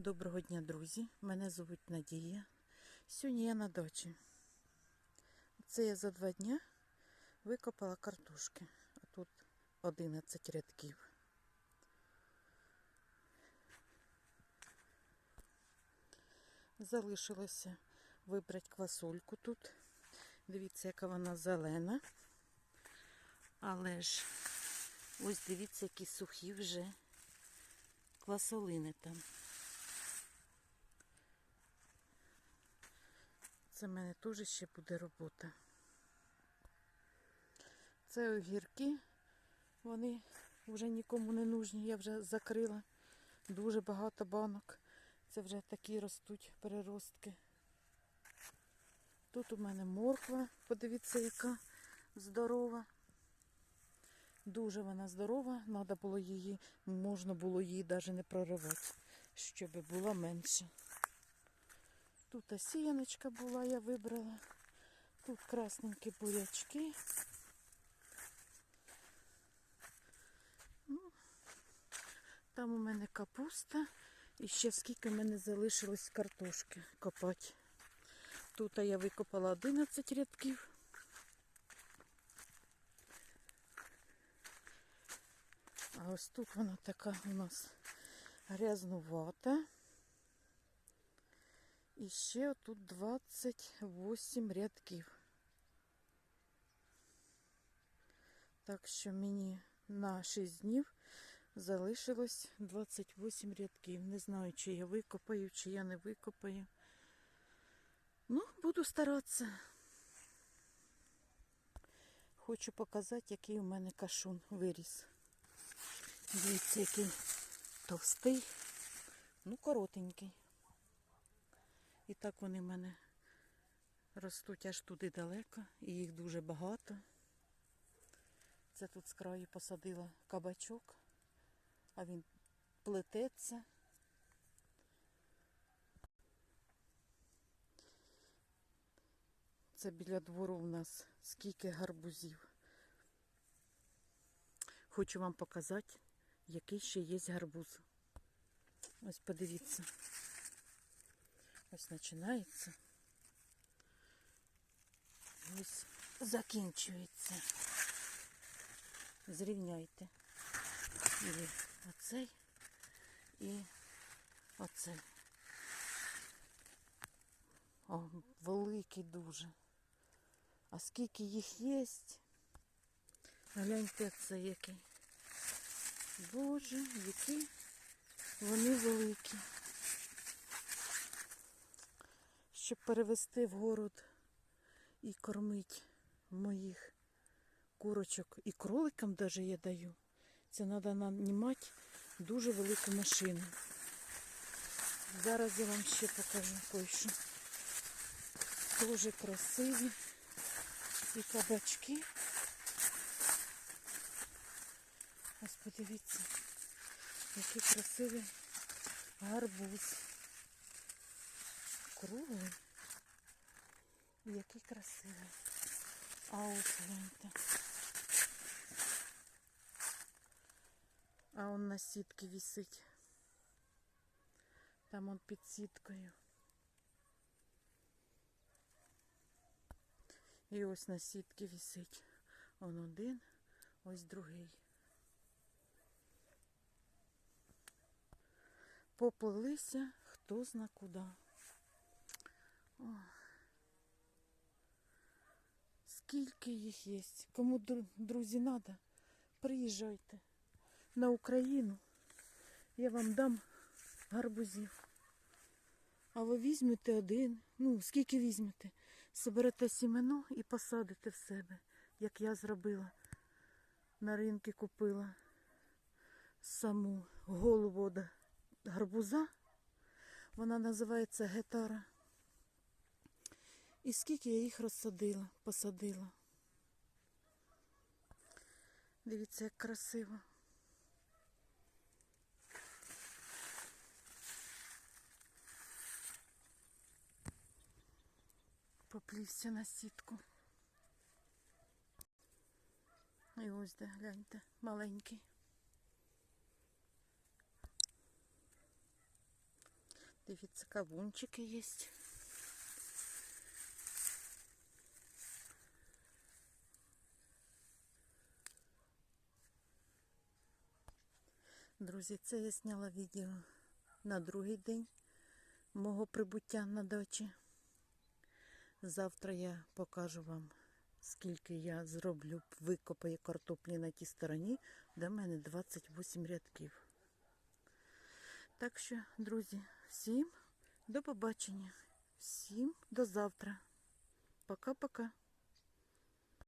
Доброго дня, друзі! Мене звуть Надія. Сьогодні я на дачі. Це я за два дня викопала картошки. А тут 11 рядків. Залишилося вибрати квасольку тут. Дивіться, яка вона зелена. Але ж ось дивіться, які сухі вже квасолини там. Це в мене теж ще буде робота. Це огірки, вони вже нікому не нужні, я вже закрила дуже багато банок. Це вже такі ростуть переростки. Тут у мене морква, подивіться, яка здорова. Дуже вона здорова, треба було її, можна було її навіть не проривати, щоб була менше. Тут осіяночка була, я вибрала. Тут красненькі бурячки. Ну, Там у мене капуста. І ще скільки в мене залишилось картошки копати. Тут я викопала 11 рядків. А ось тут вона така у нас грязнувата. І ще тут 28 рядків. Так що мені на 6 днів залишилось 28 рядків. Не знаю, чи я викопаю, чи я не викопаю. Ну, буду старатися. Хочу показати, який у мене кашун виріс. Дивіться, який товстий, ну коротенький. І так вони в мене ростуть аж туди далеко, і їх дуже багато. Це тут з краю посадила кабачок, а він плететься. Це біля двору у нас скільки гарбузів. Хочу вам показати, який ще є гарбуз. Ось подивіться. Ось починається. Ось закінчується. Зрівняйте. І оцей, і оцей. О, великий дуже. А скільки їх є? Гляньте це який. Боже, які вони великі. Щоб перевезти в город і кормити моїх курочок і кроликам даже я даю. Це треба нанімати дуже велику машину. Зараз я вам ще покажу кое-що. Дуже красиві і кабачки. Ось подивіться, який красивий гарбуз. Круглий. І який красивий. А ось гляньте. А он на сітки висить. Там он під сіткою. І ось на сітки висить. Он один, ось другий. Поплилися хто зна куди. Скільки їх є? Кому друзі треба, приїжджайте на Україну. Я вам дам гарбузів. А ви візьмете один, ну скільки візьмете, соберете сімено і посадите в себе, як я зробила. На ринку купила саму голову гарбуза. Вона називається гетара. І скільки я їх розсадила, посадила. Дивіться, як красиво. Поплівся на сітку. І ось де, гляньте, маленький. Дивіться, кавунчики є. Друзі, це я зняла відео на другий день мого прибуття на дачі. Завтра я покажу вам, скільки я зроблю викопаю картоплі на тій стороні, де в мене 28 рядків. Так що, друзі, всім до побачення. Всім до завтра. Пока-пока.